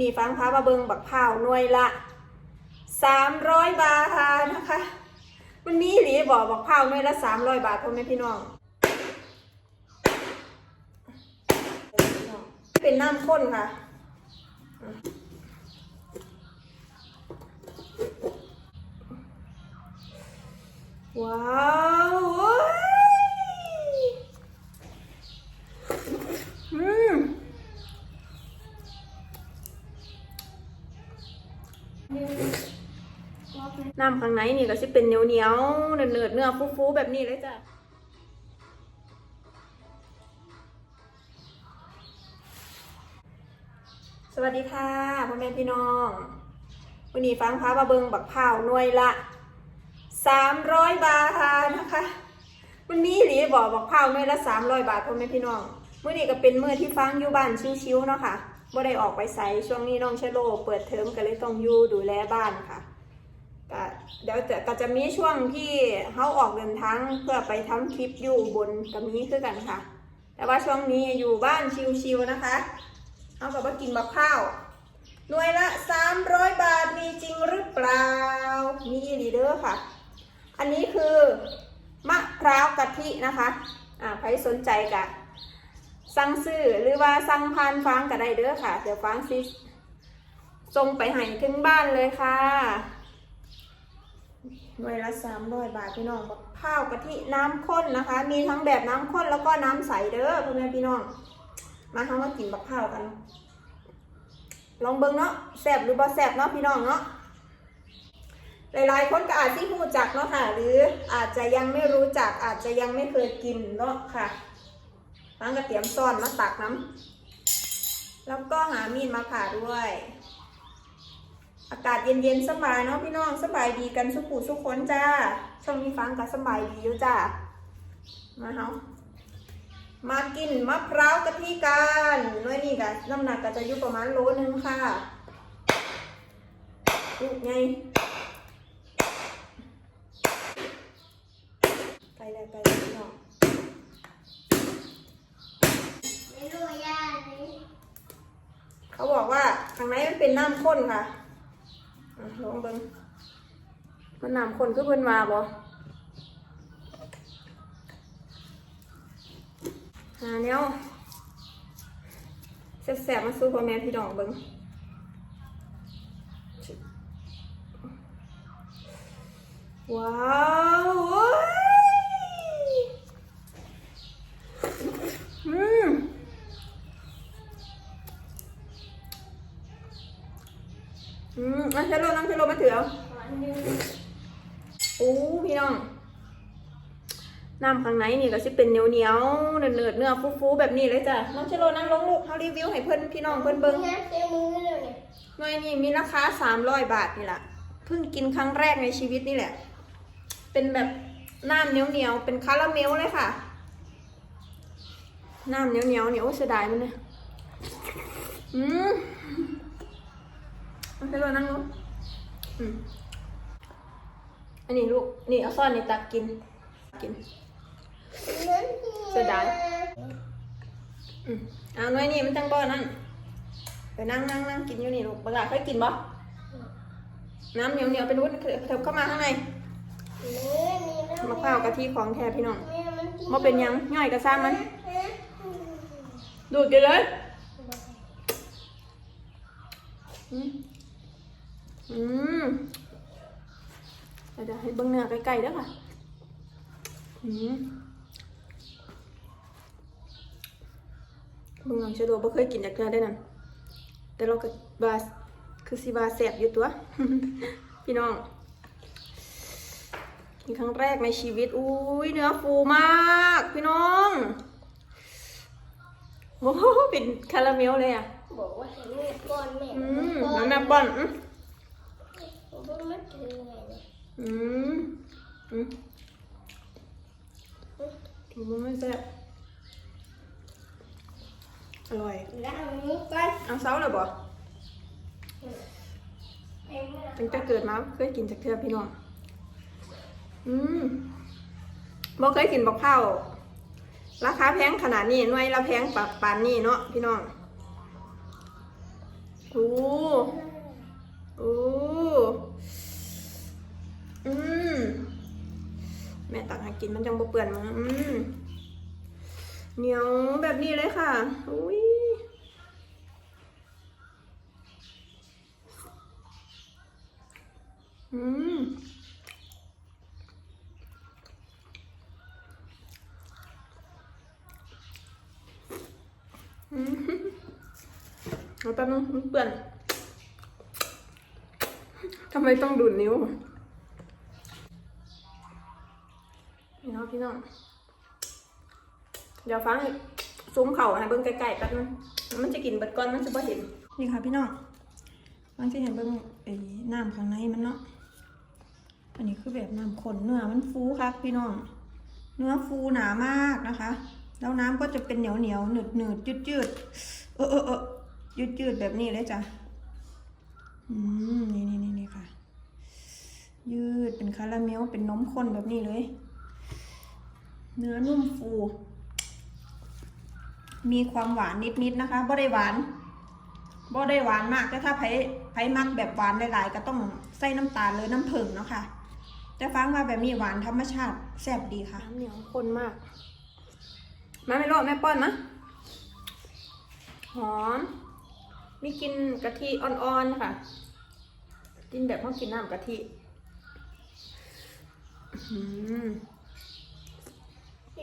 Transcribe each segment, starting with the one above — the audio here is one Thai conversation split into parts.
นี้ฟังพามาเบิงบักพาวหน่วยละสามร้อยบาทนะคะ มันมีหรือบอกบักพาวหน่วยละสามร้อยบาทพ่อแม่พี่น้อง เป็นน้ำข้นค่ะว้าวโอ้ยอืมน้ำข้าง ในนี่ก็จะเป็นเหนียวเหนียวเนืดเนืดๆเนื้อฟูๆแบบนี้เลยจ้ะสวัสดีค่ะพ่อแม่พี่น้องวันนี้ฟังพามาเบิงบักพร้าหน่วยละสามร้อยบาทนะคะมันมีหรือบอกบักพร้าหน่วยละสามร้อยบาทพ่อแม่พี่น้องเมื่อนี้ก็เป็นเมื่อที่ฟังอยู่บ้านชิวๆเนาะค่ะบ่ได้ออกไปใส่ช่วงนี้น้องเชโลเปิดเทอมก็เลยต้องอยู่ดูแลบ้านค่ะ เดี๋ยวจะก็จะมีช่วงที่เขาออกเดินทางเพื่อไปทำคลิปอยู่บนกับมีคือกันค่ะ แต่ว่าช่วงนี้อยู่บ้านชิวๆนะคะ เอากับว่ากินบักข้าว หน่วยละ 300 บาทมีจริงหรือเปล่า มีลีเดอร์ค่ะ อันนี้คือมะพร้าวกะทินะคะ อ่าใครสนใจกะสั่งซื้อหรือว่าสั่งผ่านฟังก็ได้เด้อค่ะ เดี๋ยวฟังซิส่งไปให้ถึงบ้านเลยค่ะ หน่วยละ300บาทพี่น้องบักข้าวกะทิน้ำข้นนะคะ มีทั้งแบบน้ำข้นแล้วก็น้ำใสเด้อพ่อแม่พี่น้อง มาเขามากินบักข้าวกัน ลองเบิ่งเนาะแซบหรือบ่แซบเนาะพี่น้องเนาะหลายๆคนก็อาจที่รู้จักเนาะค่ะ หรืออาจจะยังไม่รู้จักอาจจะยังไม่เคยกินเนาะค่ะฟังกระเตียมซ่อนมาตักน้ำแล้วก็หามีดมาผ่าด้วย อากาศเย็นๆสบายเนาะพี่น้องสบายดีกันสุขุสุขคนจ้า ช่วงนี้ฟังก็สบายดีอยู่จ้า มาเฮามากินมะพร้าวกะทิกันน้อยนี่กะน้ำหนักก็จะอยู่ประมาณโลนึงค่ะลูกไงไกลแล้วไกลแล้วพี่น้องไม่รู้ย่าเลยเขาบอกว่าข้างในมันเป็นน้ำข้นค่ะอะ ลองเบิ้งมันน้ำคนก็เพิ่นมาบ่หาแนวแซ่บๆมาสู้พ่อแม่พี่น้องเบิ้งว้าวโอ้ยอืมอืมน้ำเชลโลน้ำเชลโลมาถือเอาโอ้พี่น้อง น้ำข้างในี่ก็จะเป็นเหนียวเหนียวๆเนืดๆเนื้อฟูๆแบบนี้เลยจ้ะน้องเชโลนั่งลงลูกเขารีวิวให้เพื่อนพี่น้องเพื่อนเบิ้งย่เสียมือเลยเนี่ยหน่วยนี้มีราคาสามร้อยบาทนี่แหละเพิ่งกินครั้งแรกในชีวิตนี่แหละ เป็นแบบน้ำเหนียวเหนียวๆเป็นคาราเมลเลยค่ะน้ำเหนียวเหนียวๆเนี่ยโอ้เสียดายมันเนี่ยอืมเอาไปเลยนั่งลงอืมอันนี้ลูก นี่เอาซ่อนในตักกิน กิน เสียดายอืมเอาหน่วยนี้มันจังบ่อนั่นไปนั่งนั่งนั่งกินอยู่นี่ลูกบังอาเคยกินบ่น้ำเหนียวเหนียวๆเป็นวุ้นเถิบเข้ามาข้างในมะพร้าวกะทิของแท้พี่น้องมันกินมาเป็นยังย่อยกระซ้ำมัน ดูดกันเลยอืมอืมเดี๋ยวให้เบิ้งเนื้อใกล้ๆด้อค่ะ อืม เบิ้งหลังเชโดบ่เคยกินจากเทื่อได้นั่นแต่เราก็บาคือสิบาแสบอยู่ตัว พี่น้องกินครั้งแรกในชีวิต อุ้ยเนื้อฟูมาก พี่น้องโอ้โหเป็นคาราเมลเลยอะบอกว่าให้แม่ป้อนแม่อืมน้ำแม่ป้อนอืมผมก็ไม่ถึงไงเนี่ยอืมอืมมันไม่แซ่บ อร่อยล้างมือก่อนเอาเซาเลยบ่เองไม่ตั้งแต่เกิดมาเคยกินจากเทือพี่น้อง อืมบ่เคยกินบักข้าราคาแพงขนาดนี้หน่วยละแพงปานปานนี้เนาะพี่น้องโอ้โอ้อืมแม่ตักให้กินมันจังบ่เปื่อนมั้งอืม เหนียวแบบนี้เลยค่ะ อุ้ยอืมเอาแป๊บนึงเปื่อนทำไมต้องดูดนิ้วพี่น้องพี่น้อง เดี๋ยวฟังซุ้มเข่าให้เบิ้งไกลๆแป๊บนึงมันจะกินเบิดก้อนมันจะบ่เห็น นี่ค่ะพี่น้องฟังจะเห็นเบิ้งไอ้น้ำข้างในมันเนาะ อันนี้คือแบบน้ำข้นเนื้อมันฟูครับพี่น้อง เนื้อฟูหนามากนะคะ แล้วน้ำก็จะเป็นเหนียวเหนียวหนืดหนืดยืดยืดเออเออเออยืดยืดแบบนี้เลยจ้ะ อืมนี่นี่นี่นี่ค่ะ ยืดเป็นคาราเมลเป็นนมข้นแบบนี้เลย เนื้อนุ่มฟู มีความหวานนิดๆนะคะบ่ได้หวานบ่ได้หวานมากแต่ถ้าไผไผมักแบบหวานหลายๆ ก็ต้องใส่น้ำตาลเลยน้ำผึ้งเนาะค่ะแต่ฟังว่าแบบนี้หวานธรรมชาติแซ่บดีค่ะน้ำเหนียวข้นมาก มาไม่รอดแม่ป้อนนะหอมมีกินกะทิอ่อนๆค่ะ กินแบบต้องกินน้ำกะทิอืมเ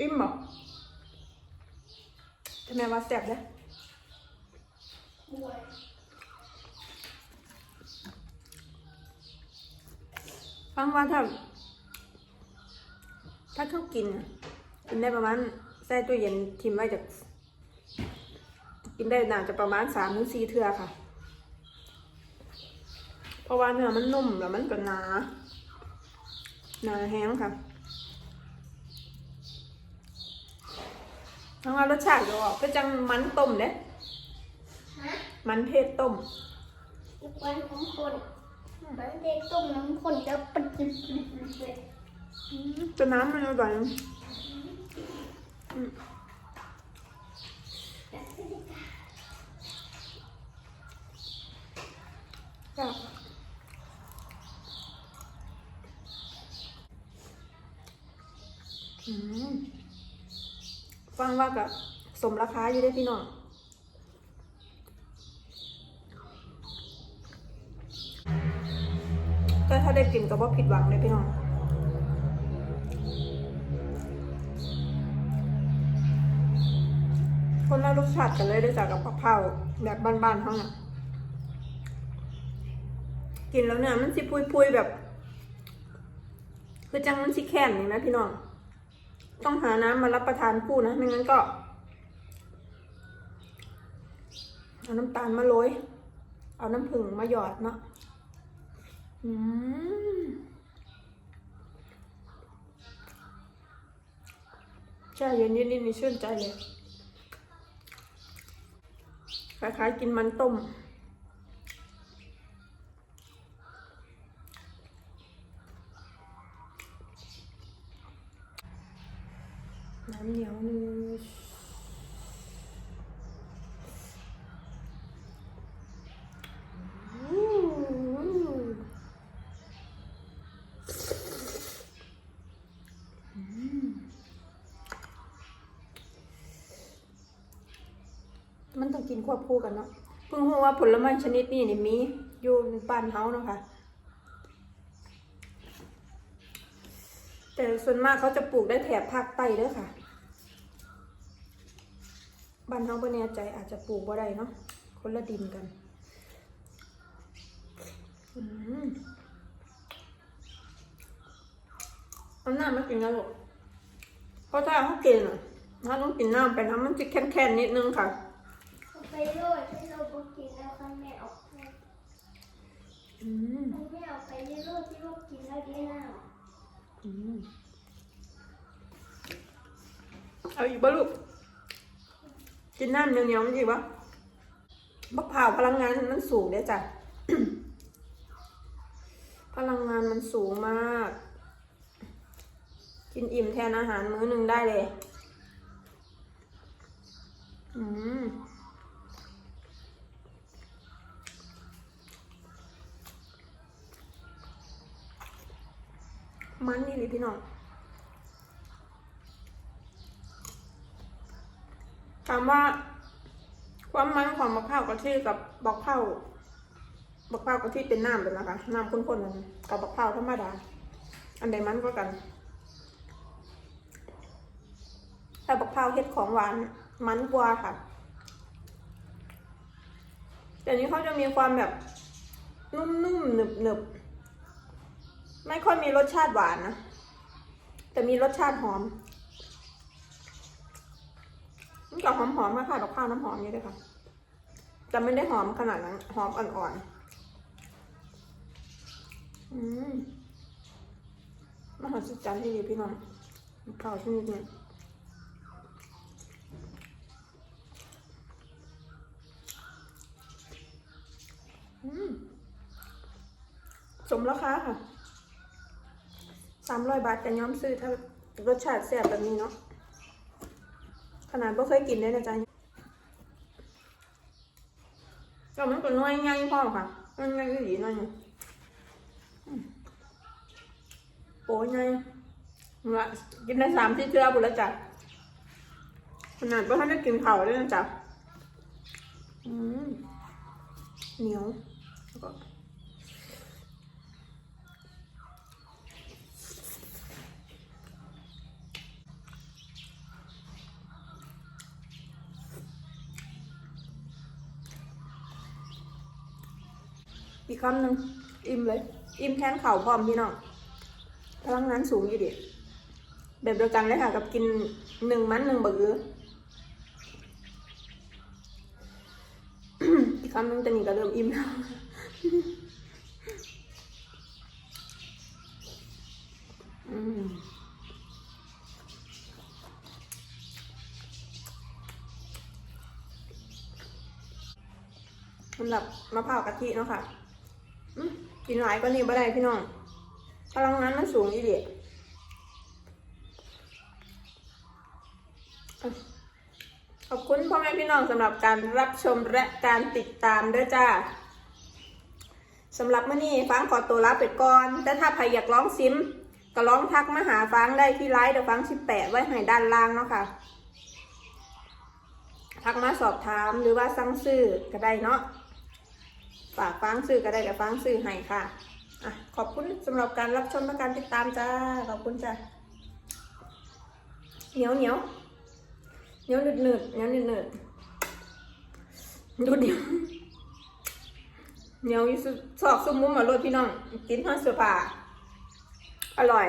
อิ่มบอกทำไมว่าแซ่บเลยบวยฟังว่าถ้า ถ้าเขากิน กินได้ประมาณใส่ตู้เย็นทิมไว้จาก กินได้น่าจะประมาณสามถึงสี่เทื่อค่ะ เพราะว่าเนื้อมันนุ่มแล้วมันก็หนาหนาแห้งค่ะ ทั้งว่ารสชาติก็ออกก็จังมันต้มเด้ฮะมันเทศต้มทุกวันของคนมันเด็กต้มน้ำคนจะปัดจิบจิบเลยจะน้ำมันอร่อยอืมจ้ะอืม ฟังว่ากับสมราคาอยู่ได้พี่น้องแต่ถ้าได้กินก็บ่ผิดหวังเลยพี่น้องคนละรสชาติกันเลยได้จากกับผักเผาแบบบ้านๆเขาน่ะกินแล้วเนี่ยมันสิพุยๆแบบ คือจังมันสิแค้นนี่นะพี่น้อง ต้องหาน้ำมารับประทานคู่นะ ไม่งั้นก็เอาน้ำตาลมาโรย เอาน้ำผึ้งมาหยอดเนาะอืมใช่เย็นนิดๆนี่ชื่นใจเลย คล้ายๆกินมันต้ม น้ำเหนียวนึงมันต้องกินควบคู่กันเนาะเพิ่งรู้ว่าผลไม้ชนิดนี้นี่มีอยู่บ้านเฮาเนาะค่ะ แต่ส่วนมากเขาจะปลูกได้แถบภาคใต้เด้อค่ะบ้านเฮาบ่แน่ใจอาจจะปลูกบ่ได้เนาะคนละดินกันอืมเอาน้ำมากินกันลูกเพราะถ้าเขากินอะถ้าต้องกินน้ำไปนะมันจะแข็งๆนิดนึงค่ะเอาไปโรยให้เราบอกกินแล้วค่ะแม่เอาไปอืมแม่เอาไปโรยที่ลูกกินแล้วดีน่าอืม เอาอีกบ่ลูก กินน้ำเหนียวๆมันอีกบ่บักเผาวพลังงานมันสูงเด้จ้ะ พลังงานมันสูงมาก กินอิ่มแทนอาหารมื้อหนึ่งได้เลย อืม มันนี่เลยพี่น้องถามว่า ความมันของมะพร้าวกะทิกับบักเผาวบักเผาวกะทิเป็นน้ำเป็นะคะน้ำข้นๆนั่นกับบักเผาวธรรมดา อันใดมันก็กันถ้าบักเผาวเฮ็ดของหวานมันกว่าค่ะแต่นี้เขาจะมีความแบบนุ่มๆหนึบๆ ไม่ค่อยมีรสชาติหวานนะ แต่มีรสชาติหอมมันก็หอมๆมาค่ะดอกข้าวน้ำหอมนี่ด้วยค่ะแต่ไม่ได้หอมขนาดนั้นหอมอ่อนๆอืมมหัศจรรย์ที่ดีพี่น้องข้าวชนิดนี้สมราคาค่ะ สามร้อยบาทจะย้อมซื้อถ้ารสชาติแซ่บแบบนี้เนาะขนาดไม่เคยกินเลยนะจ๊ะก็มันก็น้อยง่ายพ่อค่ะง่ายง่ายก็ดีหน่อยหนึ่งอืมโอ้ยง่ายละกินได้สามที่เทือบุแล้วจ้ะขนาดไม่ทันได้กินข้าวเลยนะจ๊ะเหนียวแล้วก็ คำหนึ่งอิ่มเลย อิ่มแทนเข่าพร้อมพี่น้องพลังงานสูงอยู่ดิแบบเดียวกันเลยค่ะ กับกินหนึ่งมันหนึ่งเบอร์อีกคำหนึ่งแต่นี่ก็เริ่มอิ่มแล้วอืมสำหรับมะพร้าวกะทิเนาะค่ะ กินหลายก็นี่บ่ได้พี่น้องพลังงานมันสูงอีเดียขอบคุณพ่อแม่พี่น้องสำหรับการรับชมและการติดตามด้วยจ้าสำหรับมื่อนี้ฟังขอตัวลาไปก่อน แต่ถ้าใครอยากร้องซิม ก็ร้องทักมาหาฟังได้ที่ไลฟ์เดี๋ยวฟังสิบแปดไว้ให้ด้านล่างเนาะค่ะ ทักมาสอบถามหรือว่าสั่งซื้อก็ได้เนาะ ฝากฟังซื้อก็ได้กับฟังซื้อให้ค่ะอะ ขอบคุณสำหรับการรับชมและการติดตามจ้า ขอบคุณจ้าเหนียวเหนียวเหนียวหนืดหนืดเหนียวหนืดหนืดดูเดียวเหนียวอยู่สุดซอกซุ่มมุมมารถพี่น้อง กินทอดเสื้อผ้าอร่อย